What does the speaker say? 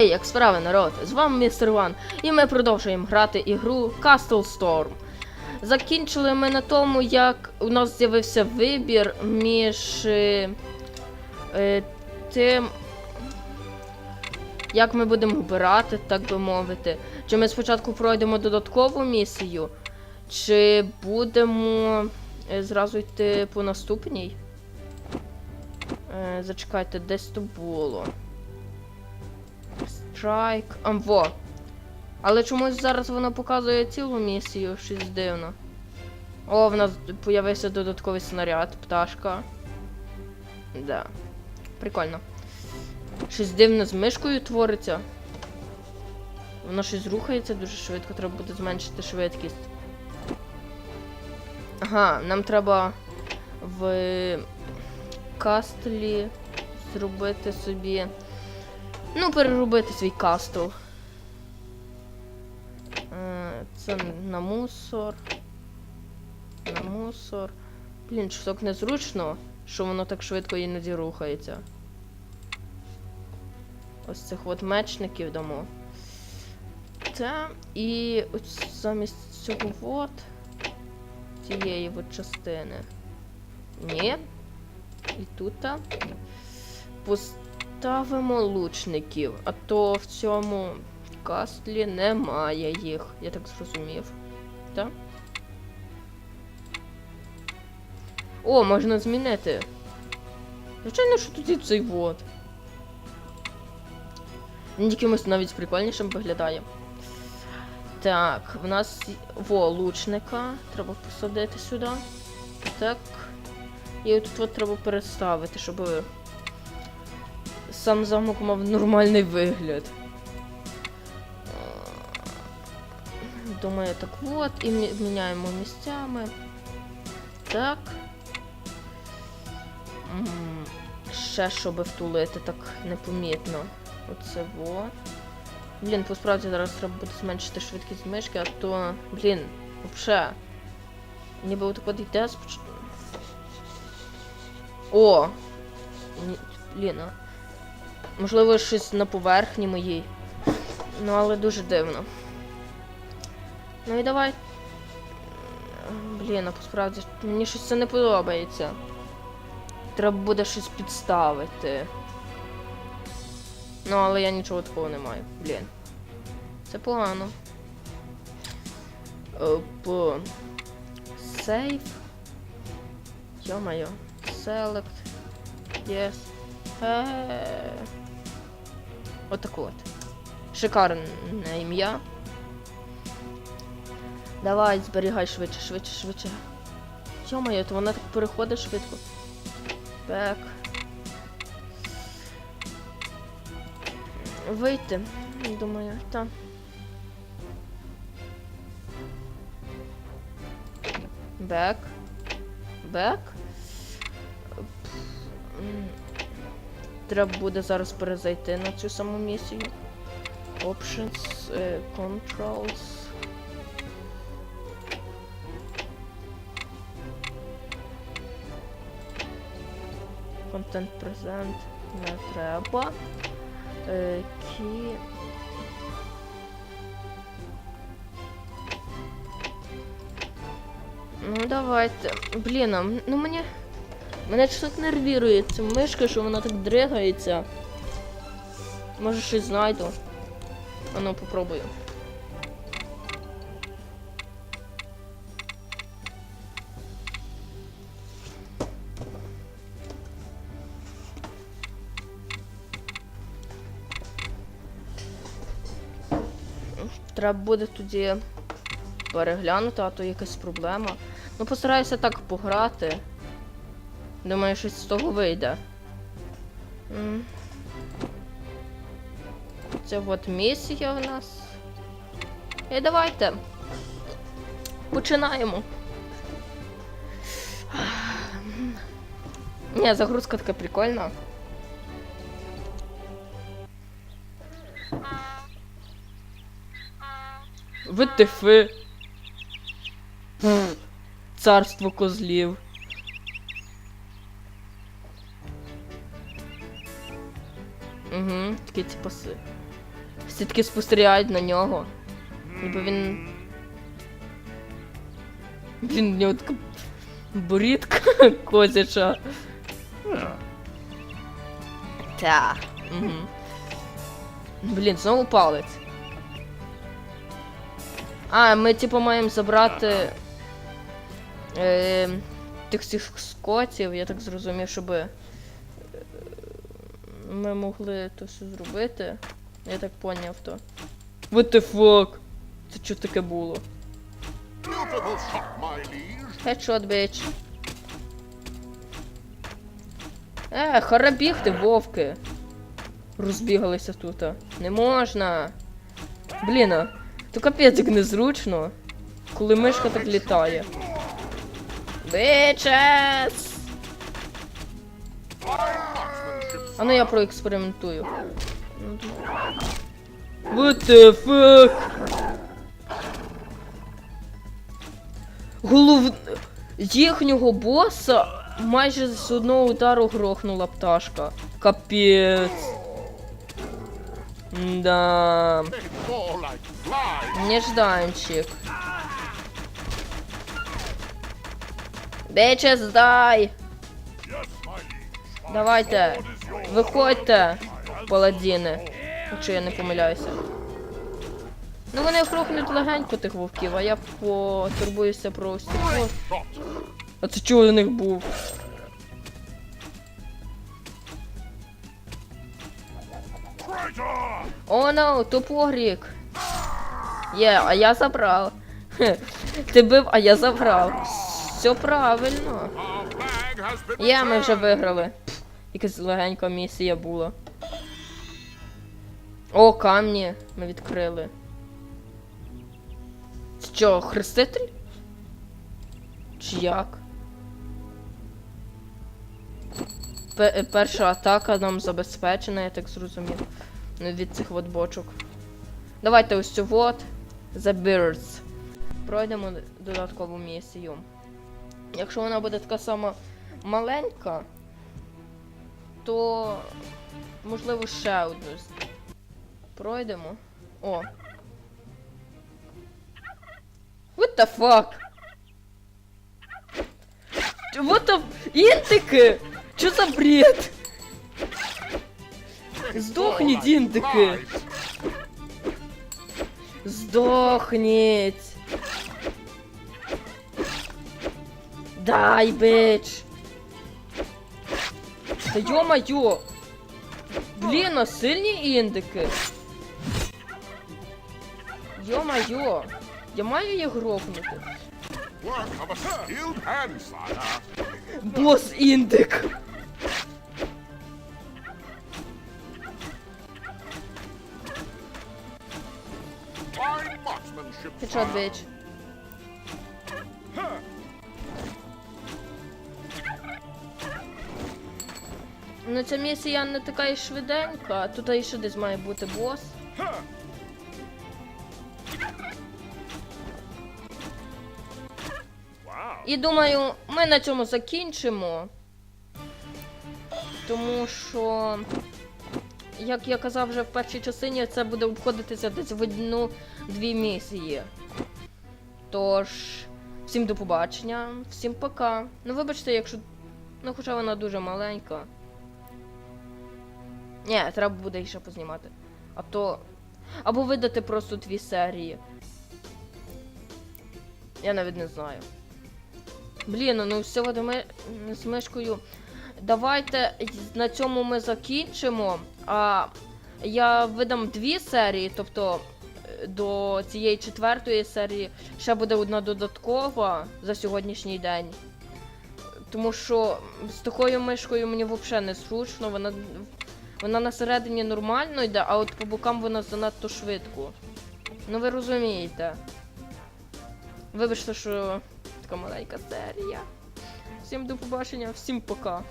Ей, як справи, народ? З вами містер Ван, і ми продовжуємо грати ігру Castle Storm. Закінчили ми на тому, як у нас з'явився вибір між е, е, тим, як ми будемо обирати, так би мовити. Чи ми спочатку пройдемо додаткову місію, чи будемо е, зразу йти по наступній. Е, зачекайте, десь то було. Страйк. А, во. Але чомусь зараз воно показує цілу місію, щось дивно. О, в нас появився додатковий снаряд, пташка. Да. Прикольно. Щось дивне з мишкою твориться. Воно щось рухається дуже швидко, треба буде зменшити швидкість. Ага, нам треба в кастлі зробити собі. Ну, переробити свій кастл. Е, Це на мусор. На мусор. Блін, що так незручно, що воно так швидко іноді рухається. Ось цих от мечників дамо. Та, і ось замість цього от цієї от частини. Ні. І тут. Поставимо лучників, а то в цьому кастлі немає їх, я так зрозумів. Так? О, можна змінити. Звичайно, що тут і цей вот. Він якимось навіть прикольнішим виглядає. Так, в нас во лучника. Треба посадити сюди. Так. І тут от треба переставити, щоб сам замок мав нормальний вигляд. Думаю, так от. І міняємо місцями. Так. М, Ще щоб втулити так непомітно. Оце во. Блін, посправді зараз треба буде зменшити швидкість мишки, а то. Блін, вообще. Ніби отак от йде споч- О! Блін, а. Можливо, щось на поверхні моїй. Ну, але дуже дивно. Ну і давай. Блін, а посправді, мені щось це не подобається. Треба буде щось підставити. Ну, але я нічого такого не маю. Блін. Це погано. По... Сейф. Йо-моє. Select. Yes. Е. Отак от. Шикарне ім'я. Давай, зберігай швидше, швидше, швидше. Йо-моє, то вона так переходить швидко. Так. Вийти, думаю, так. Бек. Бек. Треба буде зараз перезайти на цю саму місію. Options, е, controls. Content present не треба. Е, Кі... Ну давайте. Блін, а м- ну мені. Мене щось так нервірує ця мишка, що вона так дригається. Може щось знайду. А ну попробую. Треба буде тоді переглянути, а то якась проблема. Ну, постараюся так пограти. Думаю, щось з того вийде. Це от місія в нас. І давайте. Починаємо. Ні, загрузка така прикольна. ВТФ. Царство козлів. Угу, такі ці паси. Всі таки спостерігають на нього. Ніби він. Він в нього така борідка козяча. Та. Угу. Блін, знову палець. А, ми типу маємо забрати. Е, тих всіх скотів, я так зрозумів, щоб е, ми могли то все зробити. Я так поняв то. What the fuck? Це що таке було? Beautiful shot, my liege. Хедшот, бич. Е, хара бігти, вовки. Розбігалися тут. Не можна. Блін, то капець як незручно, коли мишка так літає. Бичес! А ну я проекспериментую. What the fuck? Голов... Їхнього боса майже з одного удару грохнула пташка. Капець. Да. Нежданчик. Биче, здай! Давайте. Виходьте, паладіни. Якщо я не помиляюся. Ну вони грохнуть легенько тих вовків, а я потурбуюся про вов- А це чого у них був? О, ну, тупорік. Є, а я забрав. Ти бив, а я забрав. Все правильно. Є, ми вже виграли. Якась легенька місія була. О, камні ми відкрили. Це що, хреститель? Чи як? Е, перша атака нам забезпечена, я так зрозумів. Ну, від цих от бочок. Давайте ось цю от. The Birds. Пройдемо додаткову місію. Якщо вона буде така сама маленька, то можливо ще одну. Пройдемо. О. What the fuck? What the... Інтики! Що за бред? Здохніть! Flies. Здохніть! Дай, бич! Та йо-майо! Блін, а сильні індики! Йо-майо! Я маю їх грохнути. Бос індик! Хедшот, sire. бич. Ну ця місія не така і швиденька, тут і ще десь має бути бос. І думаю, ми на цьому закінчимо. Тому що, як я казав вже в першій частині, це буде обходитися десь в одну-дві місії. Тож, всім до побачення, всім пока. Ну, вибачте, якщо. Ну, хоча вона дуже маленька. Ні, треба буде ще познімати. А то. Або видати просто дві серії. Я навіть не знаю. Блін, ну все ми з мишкою. Давайте на цьому ми закінчимо. А я видам дві серії, тобто е, до цієї четвертої серії ще буде одна додаткова за сьогоднішній день. Тому що з такою мишкою мені взагалі не зручно, вона, вона на середині нормально йде, а от по бокам вона занадто швидко. Ну ви розумієте. Вибачте, що така маленька серія. Всім до побачення, всім пока.